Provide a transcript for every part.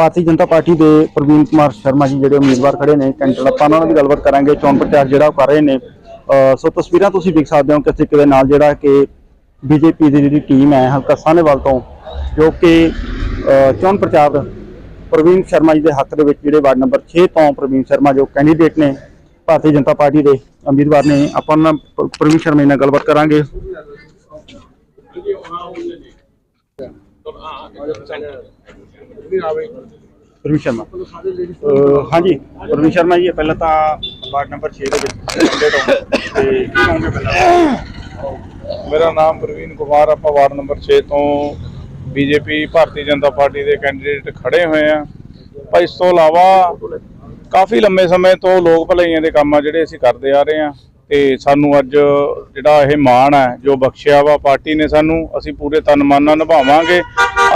ਭਾਰਤੀ Janata party ਦੇ ਪ੍ਰਵੀਨ ਕੁਮਾਰ ਸ਼ਰਮਾ ਜੀ ਜਿਹੜੇ ਉਮੀਦਵਾਰ ਖੜੇ ਨੇ ਕੈਂਡੀਡੇਟ ਆਪਾਂ ਉਹਨਾਂ ਨਾਲ ਵੀ ਗੱਲਬਾਤ ਕਰਾਂਗੇ, ਚੋਣ ਪ੍ਰਚਾਰ ਜਿਹੜਾ ਉਹ ਕਰ ਰਹੇ ਨੇ। ਸੋ ਤਸਵੀਰਾਂ ਤੁਸੀਂ ਦੇਖ ਸਕਦੇ ਹੋ ਕਿਸ ਤਰੀਕੇ ਦੇ ਨਾਲ ਜਿਹੜਾ ਕਿ ਬੀਜੇਪੀ ਦੀ ਜਿਹੜੀ ਟੀਮ ਹੈ, ਹਲਕਾ ਸਾਹਨੇਵਾਲ ਤੋਂ, ਜੋ ਕਿ ਚੋਣ ਪ੍ਰਚਾਰ ਪ੍ਰਵੀਨ ਸ਼ਰਮਾ ਜੀ ਦੇ ਹੱਕ ਦੇ ਵਿੱਚ ਜਿਹੜੇ ਵਾਰਡ ਨੰਬਰ 6 ਤੋਂ ਪ੍ਰਵੀਨ ਸ਼ਰਮਾ ਜੋ ਕੈਂਡੀਡੇਟ ਨੇ, ਭਾਰਤੀ ਜਨਤਾ ਪਾਰਟੀ ਦੇ ਉਮੀਦਵਾਰ ਨੇ, ਆਪਾਂ ਉਹਨਾਂ ਨਾਲ ਪ੍ਰਵੀਨ ਸ਼ਰਮਾ ਜੀ ਨਾਲ ਗੱਲਬਾਤ ਕਰਾਂਗੇ। ਪ੍ਰਵੀਨ ਸ਼ਰਮਾ। ਅਹ, ਹਾਂਜੀ, ਪ੍ਰਵੀਨ ਸ਼ਰਮਾ ਜੀ, ਪਹਿਲਾਂ ਤਾਂ ਵਾਰਡ ਨੰਬਰ 6 ਦੇ ਵਿੱਚ ਕੈਂਡੀਡੇਟ ਹੋ ਤੇ ਕੀ ਕਹੋਗੇ ਪਹਿਲਾਂ? ਮੇਰਾ ਨਾਮ ਪ੍ਰਵੀਨ ਕੁਮਾਰ, ਆਪਾਂ ਵਾਰਡ ਨੰਬਰ 6 ਤੋਂ ਬੀਜੇਪੀ, ਭਾਰਤੀ ਜਨਤਾ ਪਾਰਟੀ ਦੇ ਕੈਂਡੀਡੇਟ ਖੜੇ ਹੋਏ ਆ ਪਰ ਇਸ ਤੋਂ ਇਲਾਵਾ ਕਾਫੀ ਲੰਮੇ ਸਮੇਂ ਤੋਂ ਲੋਕ ਭਲਾਈਆਂ ਦੇ ਕੰਮ ਆ ਜਿਹੜੇ ਅਸੀਂ ਕਰਦੇ ਆ ਰਹੇ ਆ ਤੇ ਸਾਨੂੰ ਅੱਜ ਜਿਹੜਾ ਇਹ ਮਾਣ ਹੈ ਜੋ ਬਖਸ਼ਿਆ ਵਾ ਪਾਰਟੀ ਨੇ ਸਾਨੂੰ ਅਸੀਂ ਪੂਰੇ ਤਨ ਮਨ ਨਾਲ ਨਿਭਾਵਾਂਗੇ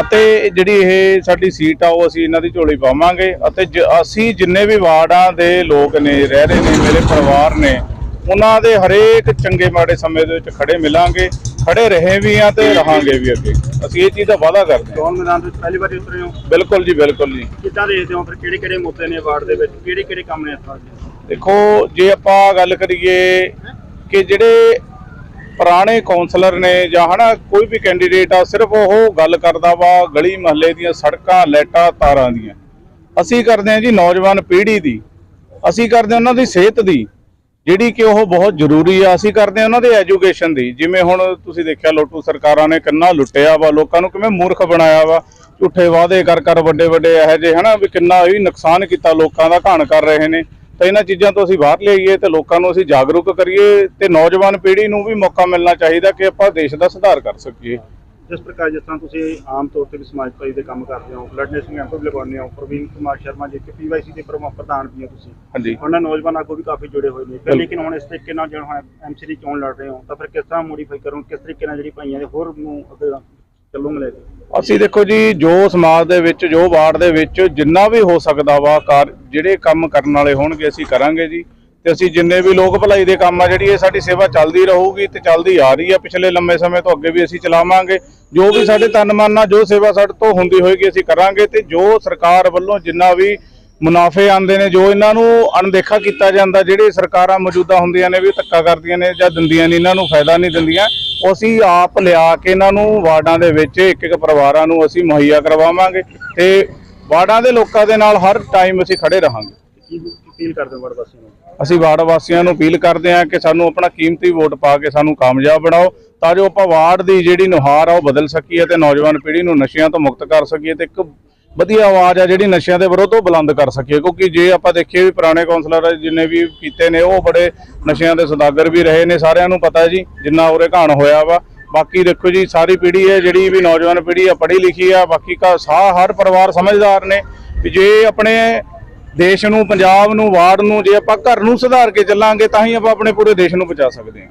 ਅਤੇ ਜਿਹੜੀ ਇਹ ਸਾਡੀ ਸੀਟ ਆ ਉਹ ਅਸੀਂ ਇਹਨਾਂ ਦੀ ਝੋਲੀ ਪਾਵਾਂਗੇ ਅਤੇ ਅਸੀਂ ਜਿੰਨੇ ਵੀ ਵਾਰਡਾਂ ਦੇ ਲੋਕ ਨੇ ਰਹਿ ਰਹੇ ਨੇ ਮੇਰੇ ਪਰਿਵਾਰ ਨੇ ਉਹਨਾਂ ਦੇ ਹਰੇਕ ਚੰਗੇ ਮਾੜੇ ਸਮੇਂ ਦੇ ਵਿੱਚ ਖੜੇ ਮਿਲਾਂਗੇ ਖੜੇ ਰਹੇ ਵੀ ਆ ਤੇ ਰਹਾਂਗੇ ਵੀ ਅੱਗੇ। ਅਸੀਂ ਇਹ ਚੀਜ਼ ਦਾ ਵਾਅਦਾ ਕਰਦੇ ਹਾਂ। ਚੋਣ ਮੈਦਾਨ ਵਿੱਚ ਪਹਿਲੀ ਵਾਰੀ ਉਤਰੇ ਹੋ? ਬਿਲਕੁਲ ਜੀ ਬਿਲਕੁਲ ਜੀ। ਕਿੱਦਾਂ ਦੇਖਦੇ ਹੋ ਫਿਰ ਕਿਹੜੇ ਕਿਹੜੇ ਮੁੱਦੇ ਨੇ ਵਾਰਡ ਦੇ ਵਿੱਚ? ਕਿਹੜੇ ਕਿਹੜੇ ਕੰਮ ਨੇ ਇਸ ਵਾਰ ਦੇ? ਦੇਖੋ, ਜੇ ਆਪਾਂ ਗੱਲ ਕਰੀਏ ਕਿ ਜਿਹੜੇ ਪੁਰਾਣੇ ਕਾਉਂਸਲਰ ਨੇ ਜਾਂ ਹਨਾ, ਕੋਈ ਵੀ ਕੈਂਡੀਡੇਟ ਆ, ਸਿਰਫ ਉਹ ਗੱਲ ਕਰਦਾ ਵਾ ਗਲੀ ਮਹੱਲੇ ਦੀਆਂ ਸੜਕਾਂ ਲੈਟਾਂ ਤਾਰਾਂ ਦੀਆਂ। ਅਸੀਂ ਕਰਦੇ ਹਾਂ ਜੀ ਨੌਜਵਾਨ ਪੀੜ੍ਹੀ ਦੀ। ਅਸੀਂ ਕਰਦੇ ਹਾਂ ਉਹਨਾਂ ਦੀ ਸਿਹਤ ਦੀ, ਜਿਹੜੀ ਕਿ ਉਹ ਬਹੁਤ ਜ਼ਰੂਰੀ ਆ। ਅਸੀਂ ਕਰਦੇ ਹਾਂ ਉਹਨਾਂ ਦੇ ਐਜੂਕੇਸ਼ਨ ਦੀ। ਜਿਵੇਂ ਹੁਣ ਤੁਸੀਂ ਦੇਖਿਆ, ਲੋਟੂ ਸਰਕਾਰਾਂ ਨੇ ਕਿੰਨਾ ਲੁੱਟਿਆ ਵਾ, ਲੋਕਾਂ ਨੂੰ ਕਿਵੇਂ ਮੂਰਖ ਬਣਾਇਆ ਵਾ। ਝੂਠੇ ਵਾਅਦੇ ਕਰ ਕਰ ਵੱਡੇ ਵੱਡੇ ਇਹੋ ਜਿਹੇ, ਹਨਾ, ਵੀ ਕਿੰਨਾ ਇਹ ਨੁਕਸਾਨ ਕੀਤਾ ਲੋਕਾਂ ਦਾ, ਘਾਣ ਕਰ ਰਹੇ ਨੇ। ਤਾਂ ਇਹਨਾਂ ਚੀਜ਼ਾਂ ਤੋਂ ਅਸੀਂ ਬਾਹਰ ਲਿਆਈਏ ਤੇ ਲੋਕਾਂ ਨੂੰ ਅਸੀਂ ਜਾਗਰੂਕ ਕਰੀਏ ਤੇ ਨੌਜਵਾਨ ਪੀੜ੍ਹੀ ਨੂੰ ਵੀ ਮੌਕਾ ਮਿਲਣਾ ਚਾਹੀਦਾ ਕਿ ਆਪਾਂ ਦੇਸ਼ ਦਾ ਸੁਧਾਰ ਕਰ ਸਕੀਏ। ਜਿਸ ਪ੍ਰਕਾਰ ਜਿਸ ਤਰ੍ਹਾਂ ਤੁਸੀਂ ਆਮ ਤੌਰ ਤੇ ਵੀ ਸਮਾਜ ਭਾਈ ਦੇ ਕੰਮ ਕਰਦੇ ਹੋ ਬਲੱਡ ਨੇਸ਼ਨ ਕੈਂਪ ਵੀ ਲਗਾਉਂਦੇ ਹੋ ਪ੍ਰਵੀਨ ਕੁਮਾਰ ਸ਼ਰਮਾ ਜੀ ਕਿ ਪੀਵਾਈਸੀ ਦੇ ਪ੍ਰਮ- ਪ੍ਰਧਾਨ ਵੀ ਹੋ ਤੁਸੀਂ। ਹਾਂਜੀ। ਉਹਨਾਂ ਨੌਜਵਾਨ ਆਗੂ ਵੀ ਕਾਫੀ ਜੁੜੇ ਹੋਏ ਨੇ। ਲੇਕਿਨ ਹੁਣ ਇਸ ਤਰੀਕੇ ਨਾਲ ਜਿਹੜਾ ਹੁਣ ਐਮਸੀ ਦੀ ਚੋਣ ਲੜ ਰਹੇ ਹੋ ਤਾਂ ਫਿਰ ਕਿਸ ਤਰ੍ਹਾਂ ਮੋਡੀਫਾਈ ਕਰੋ ਕਿਸ ਤਰੀਕੇ ਨਾਲ ਜਿਹੜੀ ਭਾਈਆਂ ਦੇ ਹੋਰ ਨੂੰ ਅੱਗੇ ਚੱਲੂਗੇ ਅਸੀਂ ਦੇਖੋ ਜੀ, ਜੋ ਸਮਾਜ ਦੇ ਵਿੱਚ, ਜੋ ਵਾਰਡ ਦੇ ਵਿੱਚ ਜਿੰਨਾ ਵੀ ਹੋ ਸਕਦਾ ਵਾ ਕਾਰ, ਜਿਹੜੇ ਕੰਮ ਕਰਨ ਵਾਲੇ ਹੋਣਗੇ, ਅਸੀਂ ਕਰਾਂਗੇ ਜੀ। ਤੇ ਅਸੀਂ ਜਿੰਨੇ ਵੀ ਲੋਕ ਭਲਾਈ ਦੇ ਕੰਮ ਆ, ਜਿਹੜੀ ਇਹ ਸਾਡੀ ਸੇਵਾ ਚੱਲਦੀ ਰਹੂਗੀ ਤੇ ਚੱਲਦੀ ਆ ਰਹੀ ਆ, ਪਿਛਲੇ ਲੰਮੇ ਸਮੇਂ ਤੋਂ ਅੱਗੇ ਵੀ ਅਸੀਂ ਚਲਾਵਾਂਗੇ। ਜੋ ਵੀ ਸਾਡੇ ਤਨ ਮਨ ਨਾਲ ਜੋ ਸੇਵਾ ਸਾਡੇ ਤੋਂ ਹੁੰਦੀ ਹੋਏਗੀ, ਅਸੀਂ ਕਰਾਂਗੇ ਤੇ ਜੋ ਸਰਕਾਰ ਵੱਲੋਂ ਜਿੰਨਾ ਵੀ ਮੁਨਾਫੇ ਆਉਂਦੇ ਨੇ ਜੋ ਇਹਨਾਂ ਨੂੰ ਅਣਦੇਖਾ ਕੀਤਾ ਜਾਂਦਾ ਜਿਹੜੇ ਸਰਕਾਰਾਂ ਮੌਜੂਦਾ ਹੁੰਦੀਆਂ ਨੇ ਵੀ ਧੱਕਾ ਕਰਦੀਆਂ ਨੇ ਜਾਂ ਦਿੰਦੀਆਂ ਨਹੀਂ ਇਹਨਾਂ ਨੂੰ ਫਾਇਦਾ ਨਹੀਂ ਦਿੰਦੀਆਂ। ਅਸੀਂ ਆਪ ਲਿਆ ਕੇ ਇਹਨਾਂ ਨੂੰ ਵਾਰਡਾਂ ਦੇ ਵਿੱਚ ਇੱਕ ਇੱਕ ਪਰਿਵਾਰਾਂ ਨੂੰ ਅਸੀਂ ਮੁਹੱਈਆ ਕਰਵਾਵਾਂਗੇ ਤੇ ਵਾਰਡਾਂ ਦੇ ਲੋਕਾਂ ਦੇ ਨਾਲ ਹਰ ਟਾਈਮ ਅਸੀਂ ਖੜੇ ਰਹਾਂਗੇ। ਕੀ ਅਪੀਲ ਕਰਦੇ ਹੋ ਵੜ ਵਾਸੀਆਂ ਨੂੰ? ਅਸੀਂ ਵਾਰਡ ਵਾਸੀਆਂ ਨੂੰ ਅਪੀਲ ਕਰਦੇ ਹਾਂ ਕਿ ਸਾਨੂੰ ਆਪਣਾ ਕੀਮਤੀ ਵੋਟ ਪਾ ਕੇ ਸਾਨੂੰ ਕਾਮਯਾਬ ਬਣਾਓ ਤਾਂ ਜੋ ਆਪਾਂ ਵਾਰਡ ਦੀ ਜਿਹੜੀ ਨੁਹਾਰ ਆ ਉਹ ਬਦਲ ਸਕੀਏ ਤੇ ਨੌਜਵਾਨ ਪੀੜ੍ਹੀ ਨੂੰ ਨਸ਼ਿਆਂ ਤੋਂ ਮੁਕਤ ਕਰ ਸਕੀਏ ਤੇ ਇੱਕ ਵਧੀਆ ਆਵਾਜ਼ ਆ ਜਿਹੜੀ ਨਸ਼ਿਆਂ ਦੇ ਵਿਰੁੱਧ ਉਹ ਬੁਲੰਦ ਕਰ ਸਕੀਏ, ਕਿਉਂਕਿ ਜੇ ਆਪਾਂ ਦੇਖੀਏ ਵੀ ਪੁਰਾਣੇ ਕਾਉਂਸਲਰ ਜਿੰਨੇ ਵੀ ਕੀਤੇ ਨੇ, ਉਹ ਬੜੇ ਨਸ਼ਿਆਂ ਦੇ ਸੌਦਾਗਰ ਵੀ ਰਹੇ ਨੇ, ਸਾਰਿਆਂ ਨੂੰ ਪਤਾ ਜੀ, ਜਿੰਨਾ ਉਰੇ ਘਾਣ ਹੋਇਆ ਵਾ। ਬਾਕੀ ਦੇਖੋ ਜੀ, ਸਾਰੀ ਪੀੜ੍ਹੀ ਹੈ, ਜਿਹੜੀ ਵੀ ਨੌਜਵਾਨ ਪੀੜ੍ਹੀ ਆ, ਪੜ੍ਹੀ ਲਿਖੀ ਆ, ਬਾਕੀ ਕਾ ਸਾਹ ਹਰ ਪਰਿਵਾਰ ਸਮਝਦਾਰ ਨੇ। ਵੀ ਜੇ ਆਪਣੇ ਦੇਸ਼ ਨੂੰ, ਪੰਜਾਬ ਨੂੰ, ਵਾਰਡ ਨੂੰ, ਜੇ ਆਪਾਂ ਘਰ ਨੂੰ ਸੁਧਾਰ ਕੇ ਚੱਲਾਂਗੇ, ਤਾਂ ਹੀ ਆਪਾਂ ਆਪਣੇ ਪੂਰੇ ਦੇਸ਼ ਨੂੰ ਬਚਾ ਸਕਦੇ ਹਾਂ।